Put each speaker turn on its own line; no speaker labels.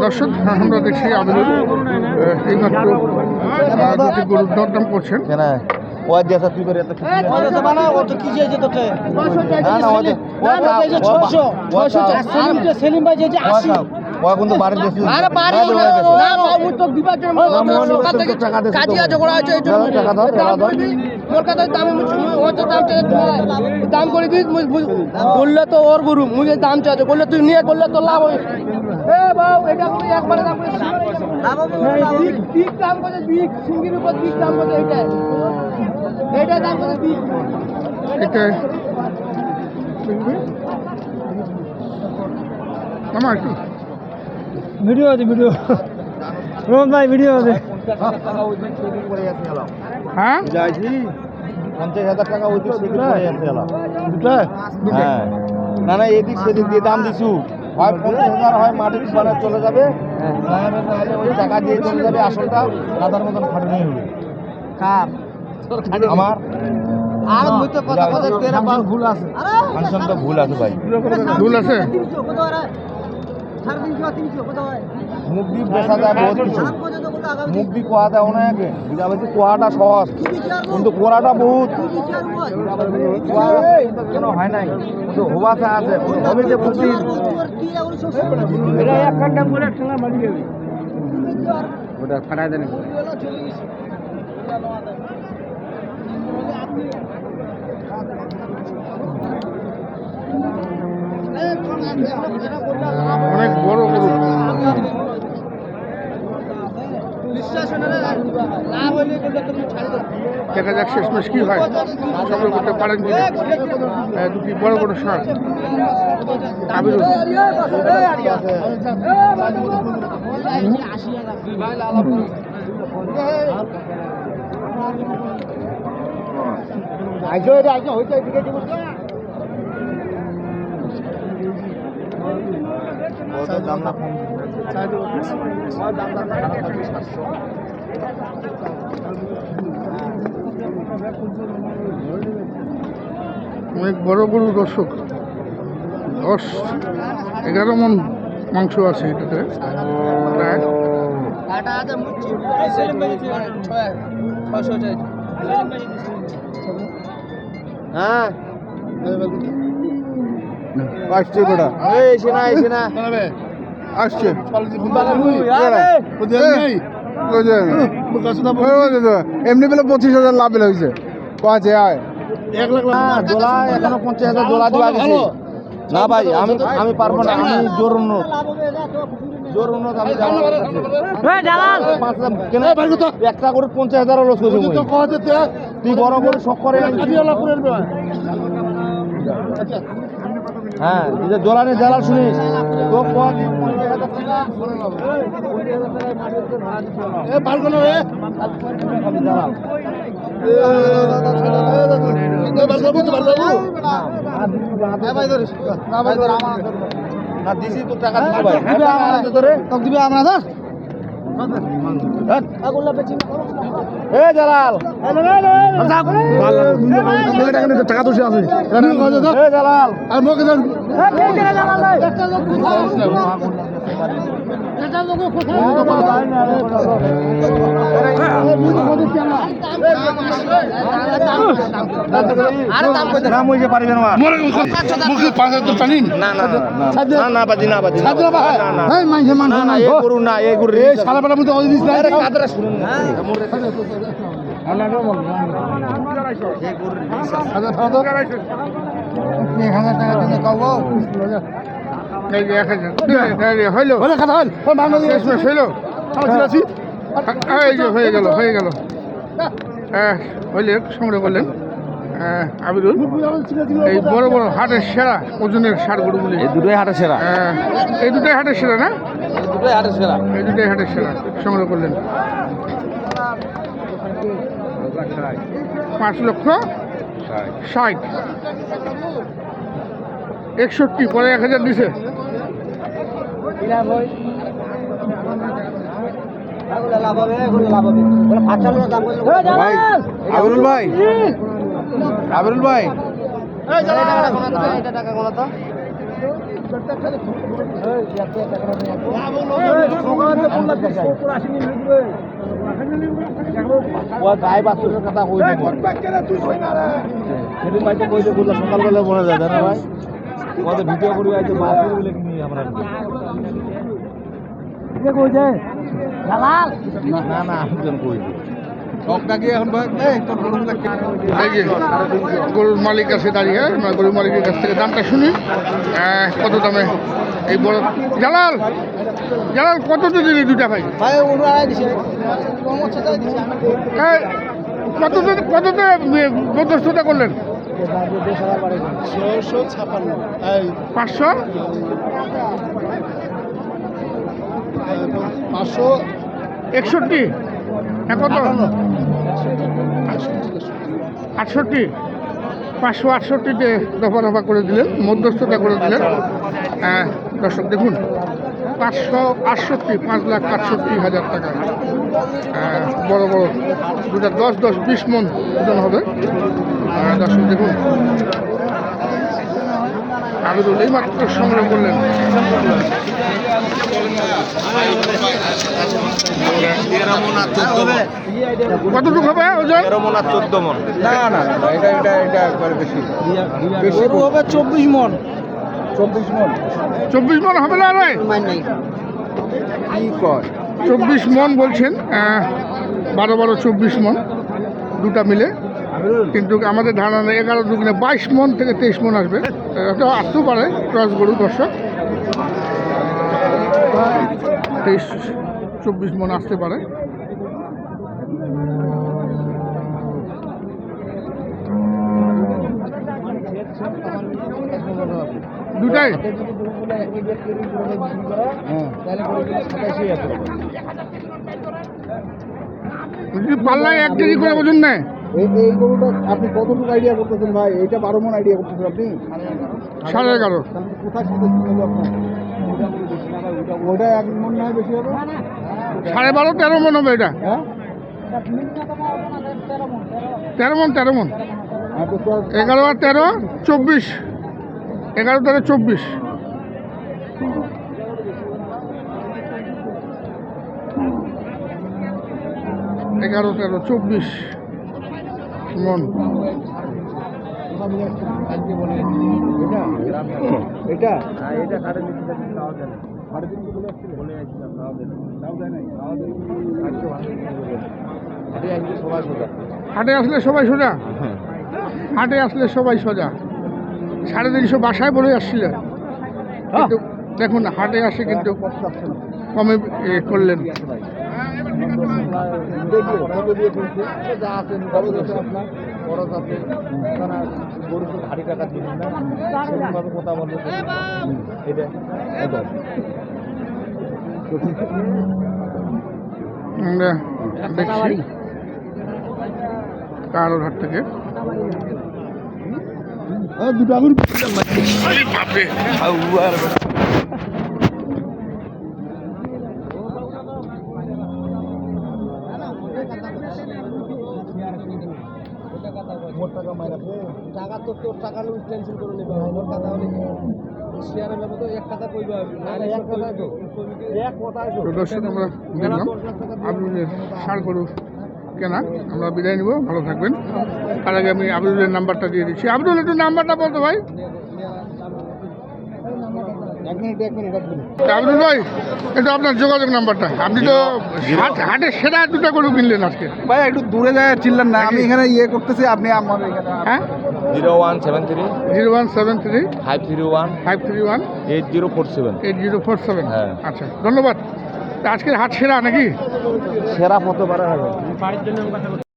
দর্শক আমরা দেখছি আপনি এইমাত্র আহ, দুটি গরুর দরদাম করছেন।
তুই করে ওয়াজ ওয়াজ
সেলিম ভাই যে যে আশি।
ওয়া কিন্তু বাড়ি দিয়েছে
আরে বাড়ি না না বাবু তো দিবার জন্য সরকার থেকে কাজিয়া ঝগড়া আছে এই জন্য
টাকা দাও, টাকা দাও।
মোর দাম চাই দাম করে দিস বললে তো ওর গুরু মুই দাম চাইছে বললে তুই নিয়ে বললে তো লাভ হবে। এ বাবু এটা করে একবারে দাম করে বিগ বিগ দাম করে বিগ সিঙ্গির উপর বিগ দাম করে এটা এটা দাম করে বিগ
এটা আমার একটু
ভিডিও আছে ভিডিও রোহন ভাই ভিডিও আছে।
হ্যাঁ?
পঞ্চাশ হাজার টাকা সেদিক হ্যাঁ। না না এদিক সেদিক দিয়ে দাম দিছু। হয় পঞ্চাশ হাজার হয় মাটির বানা চলে যাবে। নাহলে নাহলে ওই টাকা দিয়ে চলে যাবে আসলটা। দাদার মতন খাটনি হবে।
কার?
আমার?
আর মুই তো কথা কথা তেরা ভুল আছে।
ভুল আছে ভাই।
ভুল আছে?
বেচা যায় বহুত কিছু। মুখ দিয়ে কোয়া দেয় অনেকে। বিরাবাজি কোয়াটা সহজ। কিন্তু কোয়াটা বহুত। কেন হয় নাই। কিন্তু হোবাসা আছে। হবে যে বুদ্ধি
ওটা ফাটাই দেন। অনেক বড় গরু। দেখা যাক শেষমেশ কি হয়। সংগ্রহ করতে পারেন দুটি বড় বড় সার আবিরুল
দাম না কম
অনেক বড় বড় দর্শক। দশ এগারো মন মাংস আছে এটাতে।
চাই
হ্যাঁ। আসছে বেটা। এই এসে না এসে না
আসছে।
এমনি বেলা পঁচিশ হাজার লাভ হয়েছে পাঁচে আয়। এক লাখ দোলা এখনও পঞ্চাশ হাজার দোলা দেওয়া গেছে না ভাই আমি আমি পারব না আমি জোর উন্নত। জোর আমি একটা করে পঞ্চাশ হাজার লস করছি তুই বড় করে শখ করে হ্যাঁ তুই যে জোলানে জ্বালা শুনিস তো হাজার টাকা টাকা দিছি ভাই। আমরা তোরে দিবে আমরা স্যার এ জালাল
টাকা তো আছে
এ জালাল
আর মুখে দেন
আরে দাম কই
নাম হইতে পারবে না
মুখে পাঁচ হাজার টাকা
না না না না না বাজি না বাজি না না না
এই মাইছে মান
না না এ করু না এ করু
এই সারা বেলা মধ্যে ওই দিস না
আরে কাদরা শুনুন না।
এক হাজার টাকা কব। এই যে এক হাজার। এই হইল। কথা শেষমেশ হইল। এই যে হয়ে গেল হয়ে গেল। হ্যাঁ। হইলে সংগ্রহ করলেন। হ্যাঁ, আবিরুল এই বড় বড় হাটের সেরা ওজনের সার গরুগুলি
এই দুটোই হাটে সেরা।
হ্যাঁ, এই দুটোই হাটের সেরা না?
দুটোই হাটে সেরা।
এই দুটোই হাটের সেরা সংগ্রহ করলেন। পাঁচ লক্ষ ষাট। একষট্টি পরে এক হাজার দিছে
ভাই আবিরুল ভাই। আবিরুল ভাই। কই কই সকালবেলা মনে যায় না ভাই? কত ভিডিও করি আইতে বাসের বলে কিনি আমরা না না না আমি
এই যে গরুর মালিক আছে দাঁড়িয়ে আমরা গরুর মালিকের কাছ থেকে দামটা শুনি। কত দামে? এই বড় জালাল জালাল কত দিলি দুটা ভাই এই, কততে মধ্যস্থতা করলেন? পাঁচশো?
পাঁচশো।
একষট্টি? হ্যাঁ কত? আটষট্টি। পাঁচশো আটষট্টিতে দফা দফা করে দিলেন মধ্যস্থতা করে দিলেন। হ্যাঁ, দর্শক দেখুন পাঁচশো আটষট্টি পাঁচ লাখ আটষট্টি হাজার টাকা। হ্যাঁ, বড় বড় দুটা দশ দশ বিশ মন ওজন হবে। হ্যাঁ, দর্শক দেখুন আবিরুল এই মাত্র সংগ্রহ করলেন। কতটুকু হবে ওজন
তেরো মন আর চোদ্দ মন না না এটা এটা এটা একবারে বেশি। বেশি হবে চব্বিশ মন। চব্বিশ মন।
চব্বিশ মন হবে না রে
কি কয়?
চব্বিশ মন বলছেন বারো বারো চব্বিশ মন দুটা মিলে। কিন্তু আমাদের ধারণা নেই এগারো দুগুণে বাইশ মন থেকে তেইশ মন আসবে। এটা আসতেও পারে ক্রস গরু দর্শক। তেইশ চব্বিশ মন আসতে পারে। দুটাই? যদি পাল্লায় এক কেজি করে ওজন নেয়?
এই এই গরুটা আপনি কতটুকু আইডিয়া করতেছেন ভাই? এইটা বারো মন আইডিয়া করতেছেন আপনি?
সাড়ে এগারো।
কোথায় আপনার? এক মন নয় বেশি হবে?
সাড়ে বারো তেরো মন হবে এটা।
হ্যাঁ?
তেরো মন তেরো মন।
হ্যাঁ
এগারো আর তেরো চব্বিশ। এগারো তেরো চব্বিশ। এগারো তেরো চব্বিশ। মন
এটা? এটা সাড়ে তিনশো টাকা খাওয়া দেয় সাড়ে তিনশো বলে আসছিল বলে আসছিলাম খাওয়া দেয় তাও দেয় নাই? খাওয়া দেয় আটশো আসলে সবাই সোজা।
হাটে আসলে সবাই সোজা? হাটে আসলে সবাই সোজা। সাড়ে তিনশো বাসায় বলে আসছিলেন। কিন্তু দেখুন হাটে আসে কিন্তু কমে এ করলেন
যা আছে খরচ আছে আপনার খরচ আছে কারণ গরু তো হাড়ি টাকা দিবেন না সেরকমভাবে কথা বলবে এটা এটা
আমরা দেখছি কারোর থেকে
দুটো টাকা
তো তোর টাকা নিয়ে টেনশন করে নেবে আমার কথা হলে শেয়ারের ব্যাপারে তো এক টাকা কইবে
এক কথাই তো এক কথা তো
তো দর্শক আমরা দেখলাম আবিরুলের সার গরু কেনা। আমরা বিদায় নিব ভালো থাকবেন। তার আগে আমি আবিরুলের নাম্বারটা দিয়ে দিচ্ছি। আবিরুল একটু নাম্বারটা বলতো ভাই। ভাই একটু আপনার যোগাযোগ নাম্বারটা। আপনি তো হাটে সেরা দুটা গরু কিনলেন আজকে।
ভাই একটু দূরে যায় চিল্লেন না। আমি এখানে ইয়ে করতেছি আপনি আমার এখানে
হ্যাঁ?
Zero one seven three.
Zero one seven three.
Five three one.
Five three one.
Eight zero four seven.
Eight zero four seven.
হ্যাঁ।
আচ্ছা ধন্যবাদ। তা আজকের হাট সেরা নাকি?
সেরা হতে পারে হবে।